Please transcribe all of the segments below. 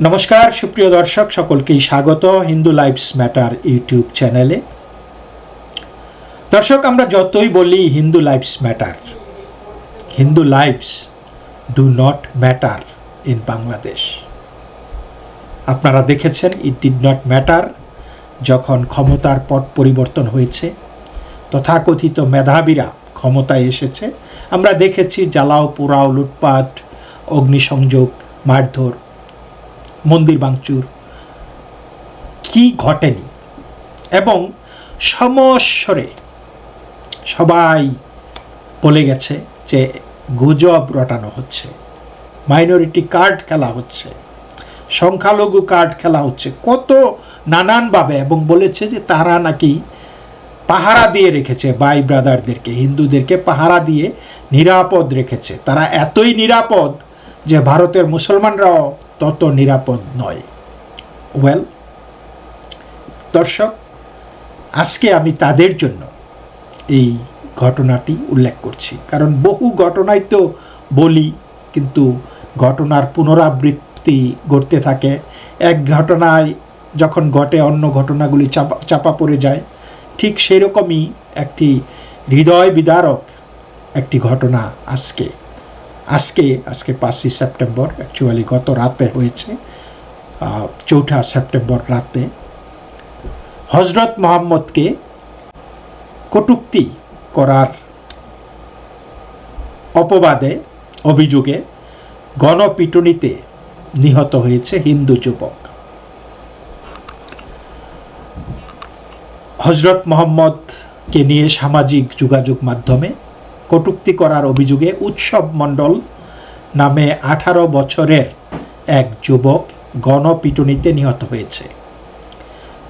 নমস্কার, সুপ্রিয় দর্শক, সকলকেই স্বাগত হিন্দু লাইফস ম্যাটার ইউটিউব চ্যানেলে। দর্শক, আমরা যতই বলি Hindu lives matter, Hindu lives do not matter in Bangladesh. আপনারা দেখেছেন, ইট ডিড নট ম্যাটার যখন ক্ষমতার পট পরিবর্তন হয়েছে, তথাকথিত মেধাবীরা ক্ষমতায় এসেছে। আমরা দেখেছি জ্বালাও পোড়াও লুটপাট, অগ্নিসংযোগ, মারধর মন্দির ভাঙচুর। কি ঘটেনি? এবং সমস্বরে সবাই বলে গেছে যে গুজব রটানো হচ্ছে। মাইনরিটি কার্ড খেলা হচ্ছে। সংখ্যালঘু কার্ড খেলা হচ্ছে। কত নানানভাবে এবং বলেছে যে তারা নাকি পাহারা দিয়ে রেখেছে বাই ব্রাদারদেরকে, হিন্দুদেরকে পাহারা দিয়ে নিরাপদ রেখেছে। তারা এতই নিরাপদ যে ভারতের মুসলমানরাও তত নিরাপদ নয়। ওয়েল দর্শক, আজকে আমি তাদের জন্য এই ঘটনাটি উল্লেখ করছি। কারণ বহু ঘটনায় তো বলি, কিন্তু ঘটনার পুনরাবৃত্তি ঘটতে থাকে। এক ঘটনায় যখন ঘটে, অন্য ঘটনাগুলি চাপা চাপা পড়ে যায়। ঠিক সেরকমই একটি হৃদয় বিদারক একটি ঘটনা আজকে। আজকে আজকে পাঁচই সেপ্টেম্বর অ্যাকচুয়ালি গত রাতে হয়েছে চৌঠা সেপ্টেম্বর রাতে হজরত মোহাম্মদকে কটুক্তি করার অপবাদে, অভিযোগে গণপিটুনিতে নিহত হয়েছে হিন্দু যুবক। হজরত মোহাম্মদকে নিয়ে সামাজিক যোগাযোগ মাধ্যমে কটূক্তি করার অভিযোগে উৎসব মণ্ডল নামে আঠারো বছরের এক যুবক গণপিটুনিতে নিহত হয়েছে।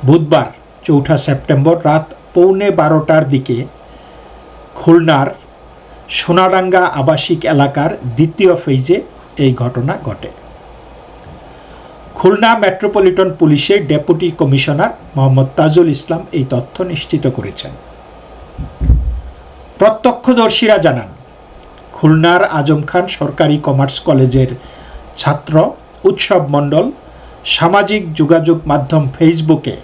বুধবার, চৌঠা সেপ্টেম্বর রাত পৌনে বারোটার দিকে খুলনার সোনাডাঙ্গা আবাসিক এলাকার দ্বিতীয় ফেজে এই ঘটনা ঘটে। খুলনা মেট্রোপলিটন পুলিশের ডেপুটি কমিশনার মোহাম্মদ তাজুল ইসলাম এই তথ্য নিশ্চিত করেছেন। প্রত্যক্ষদর্শীরা জানান, খুলনার আজম খান সরকারি কমার্স কলেজের ছাত্র উৎসব মণ্ডল সামাজিক যোগাযোগ মাধ্যম ফেসবুকে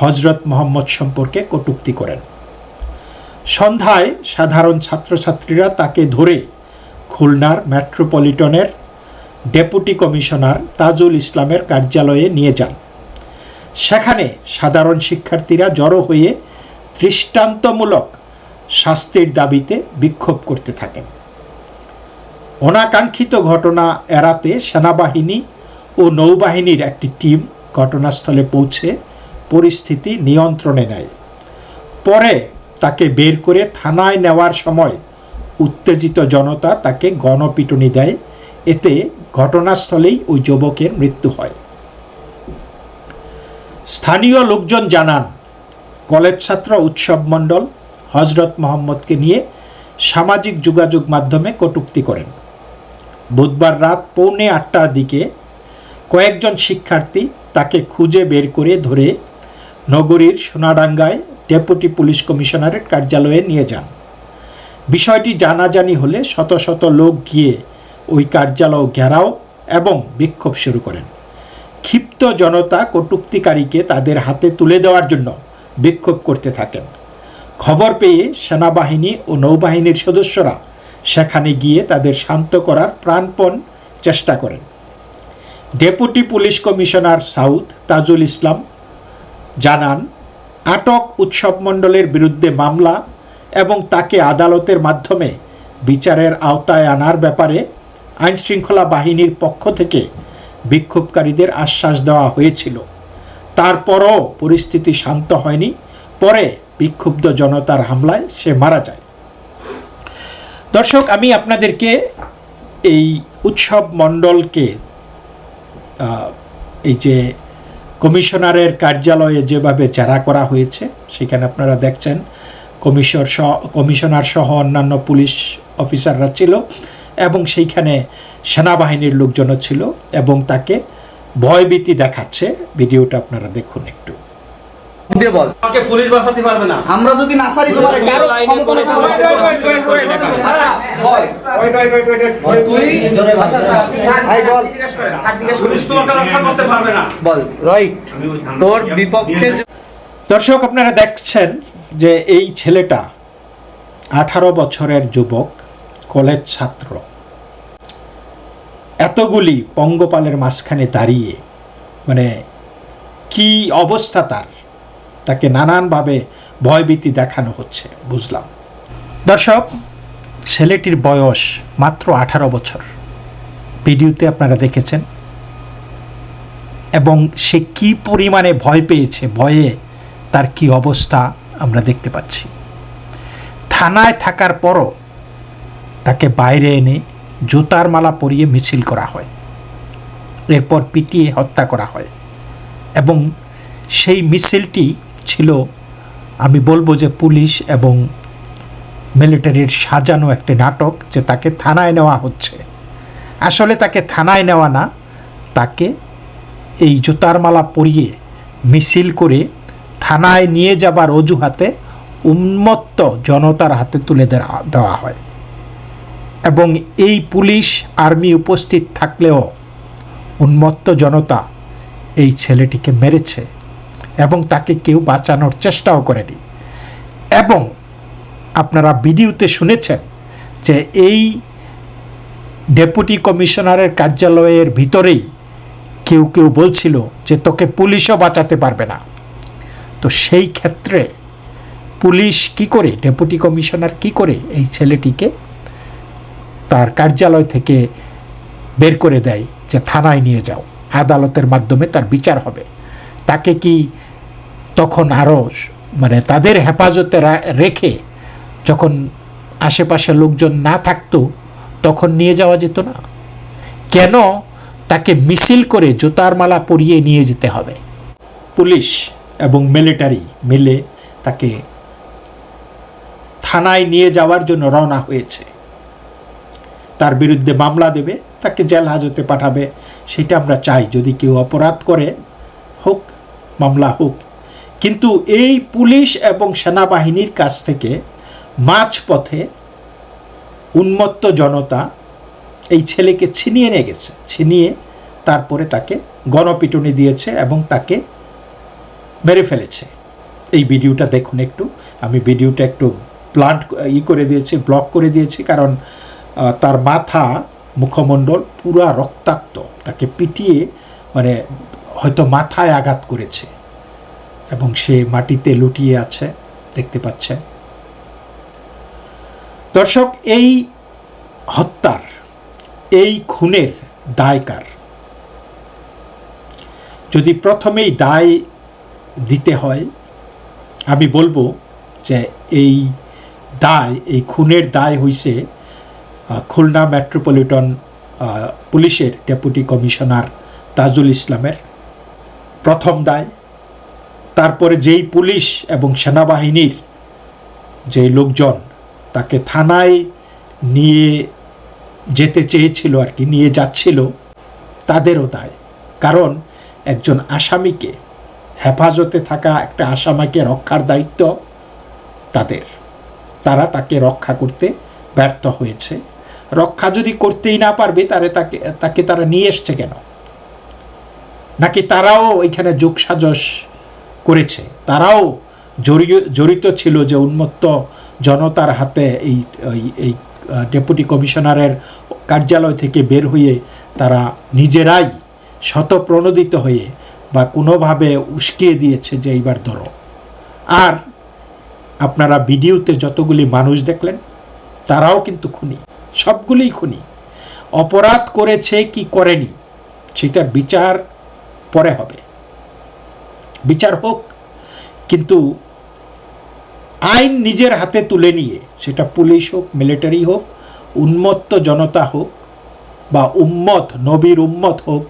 হজরত মোহাম্মদ সম্পর্কে কটূক্তি করেন। সন্ধ্যায় সাধারণ ছাত্রছাত্রীরা তাকে ধরে খুলনার মেট্রোপলিটনের ডেপুটি কমিশনার তাজুল ইসলামের কার্যালয়ে নিয়ে যান। সেখানে সাধারণ শিক্ষার্থীরা জড়ো হয়ে দৃষ্টান্তমূলক শাস্তির দাবিতে বিক্ষোভ করতে থাকেন। অনাকাঙ্ক্ষিত ঘটনা এড়াতে সেনাবাহিনী ও নৌবাহিনীর একটি টিম ঘটনাস্থলে পৌঁছে পরিস্থিতি নিয়ন্ত্রণে নেয়। পরে তাকে বের করে থানায় নেওয়ার সময় উত্তেজিত জনতা তাকে গণপিটুনি দেয়। এতে ঘটনাস্থলেই ওই যুবকের মৃত্যু হয়। স্থানীয় লোকজন জানান, কলেজ ছাত্র উৎসব মণ্ডল হজরত মোহাম্মদকে নিয়ে সামাজিক যোগাযোগ মাধ্যমে কটূক্তি করেন। বুধবার রাত পৌনে আটটার দিকে কয়েকজন শিক্ষার্থী তাকে খুঁজে বের করে ধরে নগরীর সোনাডাঙ্গায় ডেপুটি পুলিশ কমিশনারের কার্যালয়ে নিয়ে যান। বিষয়টি জানাজানি হলে শত শত লোক গিয়ে ওই কার্যালয় ঘেরাও এবং বিক্ষোভ শুরু করেন। ক্ষিপ্ত জনতা কটূক্তিকারীকে তাদের হাতে তুলে দেওয়ার জন্য বিক্ষোভ করতে থাকেন। খবর পেয়ে সেনাবাহিনী ও নৌবাহিনীর সদস্যরা সেখানে গিয়ে তাদের শান্ত করার প্রাণপণ চেষ্টা করেন। Deputy police commissioner south Tajul Islam জানান, আটক উৎসব মণ্ডলের বিরুদ্ধে মামলা এবং তাকে আদালতের মাধ্যমে বিচারের আওতায় আনার ব্যাপারে আইনশৃঙ্খলা বাহিনীর পক্ষ থেকে বিক্ষোভকারীদের আশ্বাস দেওয়া হয়েছিল। তারপরও পরিস্থিতি শান্ত হয়নি। পরে বিক্ষুব্ধ জনতার হামলায় সে মারা যায়। দর্শক, আমি আপনাদেরকে এই উৎসব মণ্ডলকে এই যে কমিশনারের কার্যালয়ে যেভাবে জেরা করা হয়েছে, সেখানে আপনারা দেখছেন কমিশর সহ, কমিশনার সহ অন্যান্য পুলিশ অফিসাররা ছিল এবং সেইখানে সেনাবাহিনীর লোকজনও ছিল এবং তাকে ভয়ভীতি দেখাচ্ছে। ভিডিওটা আপনারা দেখুন একটু। দিয়ে বল। আমাকে পুলিশ বাঁচাতে পারবে না। আমরা যদি না সারি তোমার কারও ক্ষমতা নেই তোমার হ্যাঁ, বল। তুই ভাই বল। পুলিশ তোমাকে রক্ষা করতে পারবে না। বল। রাইট তোর বিপক্ষে দর্শক আপনারা দেখছেন যে এই ছেলেটা আঠারো বছরের যুবক কলেজ ছাত্র। এতগুলি পঙ্গপালের মাঝখানে দাঁড়িয়ে মানে কি অবস্থা তার? তাকে নানানভাবে ভয়ভীতি দেখানো হচ্ছে, বুঝলাম। দর্শক, ছেলেটির বয়স মাত্র আঠারো বছর। ভিডিওতে আপনারা দেখেছেন। এবং সে কি পরিমাণে ভয় পেয়েছে, ভয়ে তার কি অবস্থা আমরা দেখতে পাচ্ছি। থানায় থাকার পরও তাকে বাইরে এনে জুতার মালা পরিয়ে মিছিল করা হয়। এরপর পিটিয়ে হত্যা করা হয়। এবং সেই মিছিলটি ছিল, আমি বলব যে পুলিশ এবং মিলিটারির সাজানো একটি নাটক যে তাকে থানায় নেওয়া হচ্ছে। আসলে তাকে থানায় নেওয়া না, তাকে এই জুতার মালা পরিয়ে মিছিল করে থানায় নিয়ে যাবার অজুহাতে উন্মত্ত জনতার হাতে তুলে দেওয়া হয়। এবং এই পুলিশ আর্মি উপস্থিত থাকলেও উন্মত্ত জনতা এই ছেলেটিকে মেরেছে। এবং তাকে কেউ বাঁচানোর চেষ্টাও করেনি। এবং আপনারা ভিডিওতে শুনেছেন যে এই ডেপুটি কমিশনারের কার্যালয়ের ভিতরেই কেউ কেউ বলছিল যে তোকে পুলিশও বাঁচাতে পারবে না। তো সেই ক্ষেত্রে পুলিশ কি করে, ডেপুটি কমিশনার কি করে এই ছেলেটিকে তার কার্যালয় থেকে বের করে দেয় যে থানায় নিয়ে যাও, আদালতের মাধ্যমে তার বিচার হবে। তাকে কি তখন আরও মানে তাদের হেফাজতে রেখে যখন আশেপাশে লোকজন না থাকতো, তখন নিয়ে যাওয়া যেত না? কেন তাকে মিছিল করে জুতার মালা পরিয়ে নিয়ে যেতে হবে? পুলিশ এবং মিলিটারি মিলে তাকে থানায় নিয়ে যাওয়ার জন্য রওনা হয়েছে। তার বিরুদ্ধে মামলা দেবে, তাকে জেল হাজতে পাঠাবে, সেটা আমরা চাই। যদি কেউ অপরাধ করে, হোক মামলা হোক। কিন্তু এই পুলিশ এবং সেনাবাহিনীর কাছ থেকে মাঝপথে উন্মত্ত জনতা এই ছেলেকে ছিনিয়ে নিয়ে গেছে। ছিনিয়ে তারপরে তাকে গণপিটুনি দিয়েছে এবং তাকে মেরে ফেলেছে। এই ভিডিওটা দেখুন একটু। আমি ভিডিওটা একটু প্লান্ট ই করে দিয়েছি, ব্লক করে দিয়েছি কারণ তার মাথা মুখমণ্ডল পুরা রক্তাক্ত। তাকে পিটিয়ে মানে হয়তো মাথায় আঘাত করেছে এবং সে মাটিতে লুটিয়ে আছে, দেখতে পাচ্ছেন দর্শক, এই হত্যার, এই খুনের দায়কার যদি প্রথমেই দায় দিতে হয়, আমি বলব যে এই দায়, এই খুনের দায় হইছে খুলনা মেট্রোপলিটন পুলিশের ডেপুটি কমিশনার তাজুল ইসলামের। প্রথম দায়। তারপরে যেই পুলিশ এবং সেনাবাহিনীর যে লোকজন তাকে থানায় নিয়ে যেতে চেয়েছিল আর কি, নিয়ে যাচ্ছিল, তাদেরও দায়। কারণ একজন আসামিকে, হেফাজতে থাকা একটা আসামিকে রক্ষার দায়িত্ব তাদের। তারা তাকে রক্ষা করতে ব্যর্থ হয়েছে। রক্ষা যদি করতেই না পারবে, তারে তাকে তাকে তারা নিয়ে এসছে কেন? নাকি তারাও এখানে যোগসাজস করেছে? তারাও জড়িত ছিল যে উন্মত্ত জনতার হাতে এই, এই- এই ডেপুটি কমিশনারের কার্যালয় থেকে বের হয়ে তারা নিজেরাই শতপ্রণোদিত হয়ে বা কোনোভাবে উস্কিয়ে দিয়েছে যে এইবার ধরো। আর আপনারা ভিডিওতে যতগুলি মানুষ দেখলেন, তারাও কিন্তু খুনি, সবগুলিই খুনি। অপরাধ করেছে কি করেনি সেটার বিচার পরে হবে। বিচার হোক, কিন্তু আইন নিজের হাতে তুলে নিয়ে, সেটা পুলিশ হোক, মিলিটারি হোক, উন্মত্ত জনতা হোক, বা উম্মত, নবীর উম্মত হোক,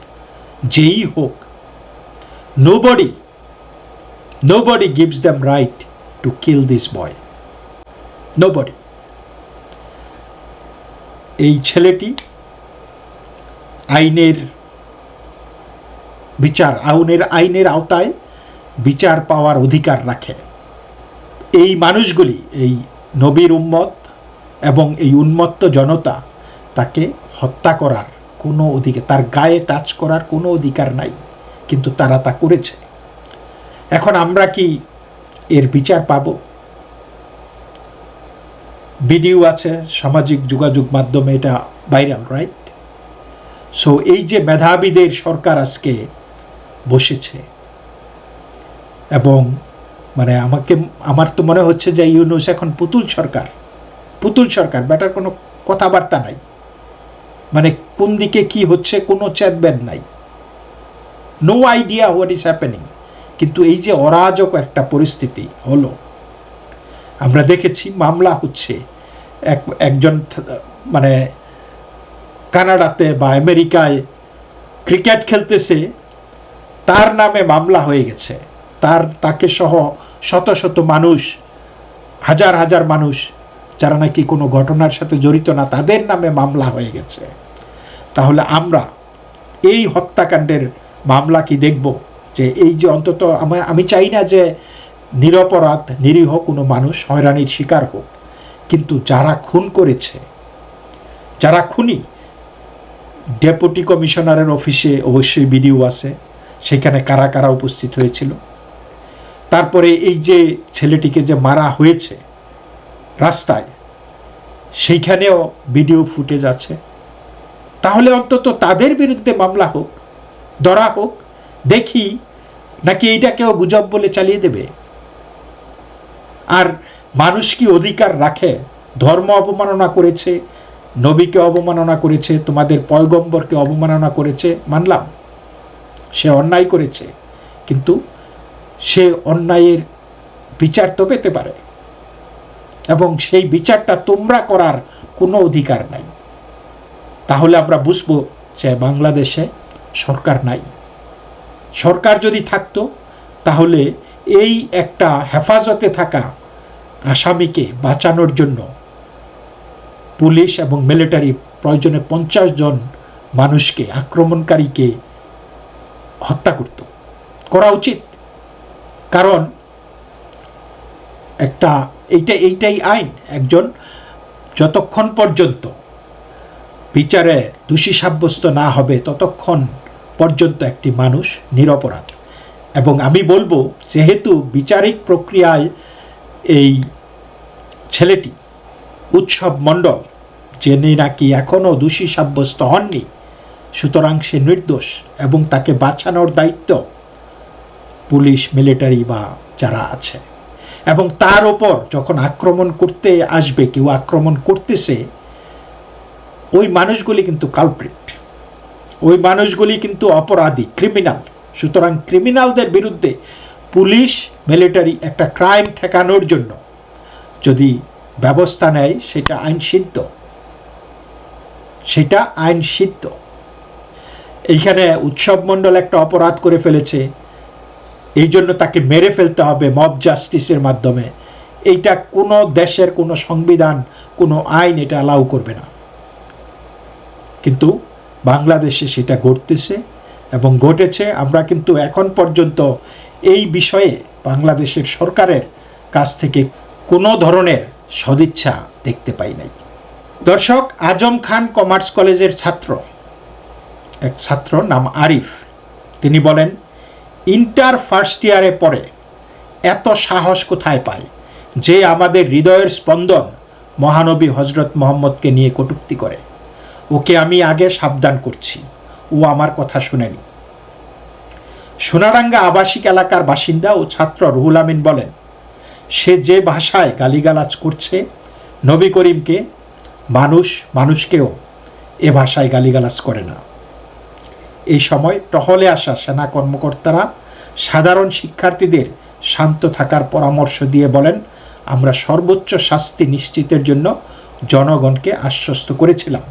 যেই হোক nobody nobody gives damn right to kill this boy nobody এই ছেলেটি আইনের বিচার আউনের আইনের আওতায় বিচার পাওয়ার অধিকার রাখে। এই মানুষগুলি, এই নবীর উম্মত এবং এই উন্মত্ত জনতা তাকে হত্যা করার কোনো অধিকার, তার গায়ে টাচ করার কোনো অধিকার নাই, কিন্তু তারা তা করেছে। এখন আমরা কি এর বিচার পাব? ভিডিও আছে, সামাজিক যোগাযোগ মাধ্যমে এটা ভাইরাল, রাইট? সো এই যে মেধাবীদের সরকার আজকে বসেছে। এবং মানে আমাকে, আমার তো মনে হচ্ছে যে ইউনুস এখন পুতুল সরকার। পুতুল সরকার, ব্যাটার কোনো কথাবার্তা নাই। মানে কোন দিকে কি হচ্ছে কোনো চ্যাটব্যাদ নাই। No idea what is happening কিন্তু এই যে অরাজক একটা পরিস্থিতি হলো। আমরা দেখেছি মামলা হচ্ছে এক, একজন মানে কানাডাতে বা আমেরিকায় ক্রিকেট খেলতেছে। তার নামে মামলা হয়ে গেছে। তার, তাকে সহ শত শত মানুষ, হাজার হাজার মানুষ, যারা নাকি কোনো ঘটনার সাথে জড়িত না, তাদের নামে মামলা হয়ে গেছে। তাহলে আমরা এই হত্যাকাণ্ডের মামলা কি দেখব? যে এই যে অন্তত আমি চাই না যে নিরপরাধ, নিরীহ কোনো মানুষ হয়রানির শিকার হোক। কিন্তু যারা খুন করেছে, যারা খুনি, ডেপুটি কমিশনারের অফিসে অবশ্যই ভিডিও আছে। সেখানে কারা কারা উপস্থিত হয়েছিল। তারপরে এই যে ছেলেটিকে যে মারা হয়েছে রাস্তায়, সেইখানেও ভিডিও ফুটেজ আছে। তাহলে অন্তত তাদের বিরুদ্ধে মামলা হোক, ধরা হোক, দেখি নাকি এইটাকেও গুজব বলে চালিয়ে দেবে। আর মানুষ কি অধিকার রাখে? ধর্ম অবমাননা করেছে, নবীকে অবমাননা করেছে, তোমাদের পয়গম্বরকে অবমাননা করেছে, মানলাম। সে অন্যায় করেছে, কিন্তু সে অন্যায়ের বিচার তো পেতে পারে এবং সেই বিচারটা তোমরা করার কোনো অধিকার নাই। তাহলে আমরা বুঝব যে বাংলাদেশে সরকার নাই। সরকার যদি থাকতো, তাহলে এই একটা হেফাজতে থাকা আসামিকে বাঁচানোর জন্য পুলিশ এবং মিলিটারি প্রয়োজনে পঞ্চাশ জন মানুষকে, আক্রমণকারীকে হত্যা করত। করা উচিত। কারণ একটা, এইটা, এইটাই আইন। একজন যতক্ষণ পর্যন্ত বিচারে দোষী সাব্যস্ত না হবে, ততক্ষণ পর্যন্ত একটি মানুষ নিরপরাধ। এবং আমি বলব, যেহেতু বিচারিক প্রক্রিয়ায় এই ছেলেটি, উৎসব মণ্ডল, যিনি নাকি এখনও দোষী সাব্যস্ত হননি সুতরাং সে নির্দোষ এবং তাকে বাঁচানোর দায়িত্ব পুলিশ, মিলিটারি বা যারা আছে। এবং তার ওপর যখন আক্রমণ করতে আসবে, কেউ আক্রমণ করতেছে, ওই মানুষগুলি কিন্তু কালপ্রিট ওই মানুষগুলি কিন্তু অপরাধী ক্রিমিনাল সুতরাং ক্রিমিনালদের বিরুদ্ধে পুলিশ, মিলিটারি একটা ক্রাইম ঠেকানোর জন্য যদি ব্যবস্থা নেয়, সেটা আইন সিদ্ধ সেটা আইন সিদ্ধ এইখানে উৎসব মণ্ডল একটা অপরাধ করে ফেলেছে। এই জন্য তাকে মেরে ফেলতে হবে মব জাস্টিসের মাধ্যমে। এইটা কোনো দেশের কোনো সংবিধান, কোনো আইন এটা অ্যালাউ করবে না। কিন্তু বাংলাদেশে সেটা ঘটতেছে এবং ঘটেছে। আমরা কিন্তু এখন পর্যন্ত এই বিষয়ে বাংলাদেশের সরকারের কাছ থেকে কোনো ধরনের সদিচ্ছা দেখতে পাই নাই। দর্শক, আজম খান কমার্স কলেজের ছাত্র। এক ছাত্র নাম আরিফ। তিনি বলেন, ইন্টার ফার্স্ট ইয়ারে পড়ে এত সাহস কোথায় পায় যে আমাদের হৃদয়ের স্পন্দন মহানবী হজরত মোহাম্মদকে নিয়ে কটূক্তি করে। ওকে আমি আগে সাবধান করছি, ও আমার কথা শুনেনি। সোনারাঙ্গা আবাসিক এলাকার বাসিন্দা ও ছাত্র রুহুল আমিন বলেন, সে যে ভাষায় গালিগালাজ করছে, নবী করিমকে, মানুষ মানুষকেও এ ভাষায় গালিগালাজ করে না। এই সময় টহলে আসা সেনা কর্মকর্তারা সাধারণ শিক্ষার্থীদের শান্ত থাকার পরামর্শ দিয়ে বলেন, আমরা সর্বোচ্চ শাস্তি নিশ্চিতের জন্য জনগণকে আশ্বস্ত করেছিলাম,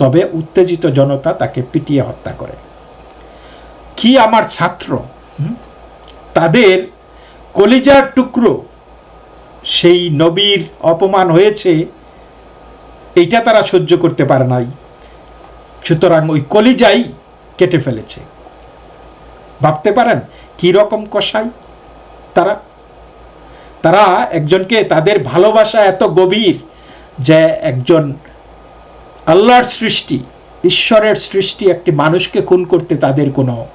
তবে উত্তেজিত জনতা তাকে পিটিয়ে হত্যা করে। কি আমার ছাত্র তাদের কলিজার টুকরো, সেই নবীর অপমান হয়েছে এটা তারা সহ্য করতে পারে নাই। সুতরাং ওই কলিজাই কেটে ফেলেছে। ভাবতে পারেন কি রকম কষাই তারা তারা একজনকে তাদের ভালোবাসা এত গভীর যে একজন আল্লাহর সৃষ্টি, ঈশ্বরের সৃষ্টি একটি মানুষকে খুন করতে তাদের কোনো,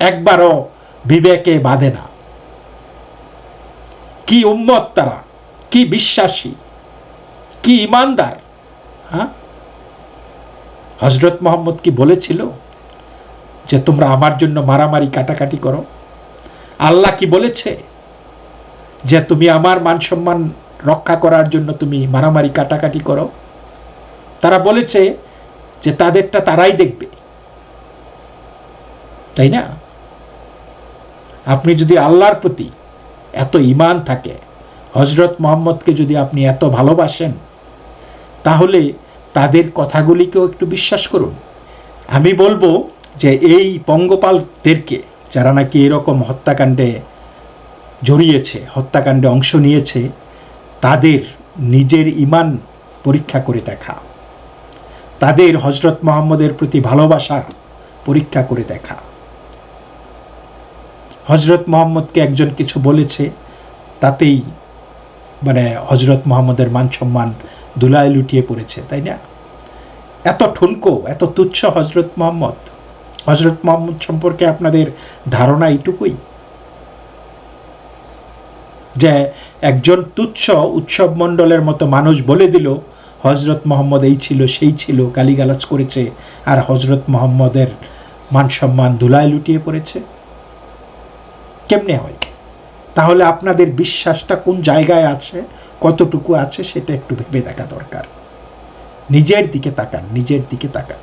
একবারও বিবেকে বাঁধে না। কি উম্মত তারা? কি বিশ্বাসী? কি ইমানদার? হ্যাঁ? হজরত মোহাম্মদ কি বলেছিল? যে তোমরা আমার জন্য মারামারি কাটাকাটি করো। আল্লাহ কি বলেছে? যে তুমি আমার মান সম্মান রক্ষা করার জন্য তুমি মারামারি কাটাকাটি করো। তারা বলেছে যে তাদেরটা তারাই দেখবে। তাই না? আপনি যদি আল্লাহর প্রতি এত ইমান থাকে হজরত মোহাম্মদকে যদি আপনি এত ভালোবাসেন, তাহলে তাদের কথাগুলিকেও একটু বিশ্বাস করুন। আমি বলব যে এই পঙ্গপালদেরকে যারা নাকি এরকম হত্যাকাণ্ডে জড়িয়েছে, হত্যাকাণ্ডে অংশ নিয়েছে, তাদের নিজের ইমান পরীক্ষা করে দেখা। তাদের হজরত মোহাম্মদের প্রতি ভালোবাসা পরীক্ষা করে দেখা। হজরত মোহাম্মদকে একজন কিছু বলেছে, তাতেই মানে হজরত মোহাম্মদের মান সম্মান দুলায় লুটিয়ে পড়েছে, তাই না? এত ঠুনকো, এত তুচ্ছ হজরত মোহাম্মদ। হজরত মোহাম্মদ সম্পর্কে আপনাদের ধারণা এইটুকুই যে একজন তুচ্ছ উৎসব মণ্ডলের মতো মানুষ বলে দিল হজরত মোহাম্মদ এই ছিল, সেই ছিল, গালিগালাজ করেছে আর হজরত মোহাম্মদের মান সম্মান ধুলায় লুটিয়ে পড়েছে। কেমনে হয়? তাহলে আপনাদের বিশ্বাসটা কোন জায়গায় আছে, কতটুকু আছে সেটা একটু ভেবে দেখা দরকার। নিজের দিকে তাকান, নিজের দিকে তাকান।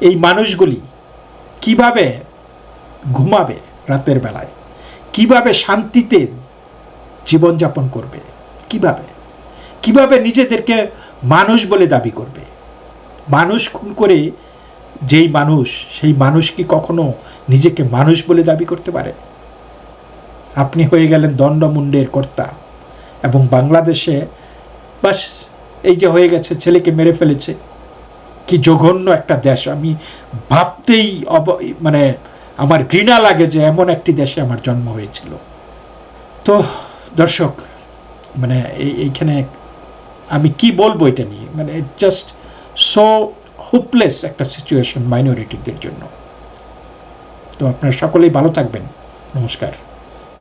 এই মানুষগুলি কীভাবে ঘুমাবে রাতের বেলায়? কীভাবে শান্তিতে জীবনযাপন করবে? কীভাবে? কীভাবে নিজেদেরকে মানুষ বলে দাবি করবে? মানুষ খুন করে যেই মানুষ, সেই মানুষ কি কখনো নিজেকে মানুষ বলে দাবি করতে পারে? আপনি হয়ে গেলেন দণ্ডমুণ্ডের কর্তা এবং বাংলাদেশে বাস, এই যে হয়ে গেছে, ছেলেকে মেরে ফেলেছে। কি জঘন্য একটা দেশ। আমি ভাবতেই অব মানে আমার ঘৃণা লাগে যে এমন একটি দেশে আমার জন্ম হয়েছিল। তো দর্শক মানে এই, এইখানে আমি কি বলব এটা নিয়ে? মানে জাস্ট সো হোপলেস একটা সিচুয়েশন মাইনরিটিদের জন্য। তো আপনারা সকলেই ভালো থাকবেন। নমস্কার।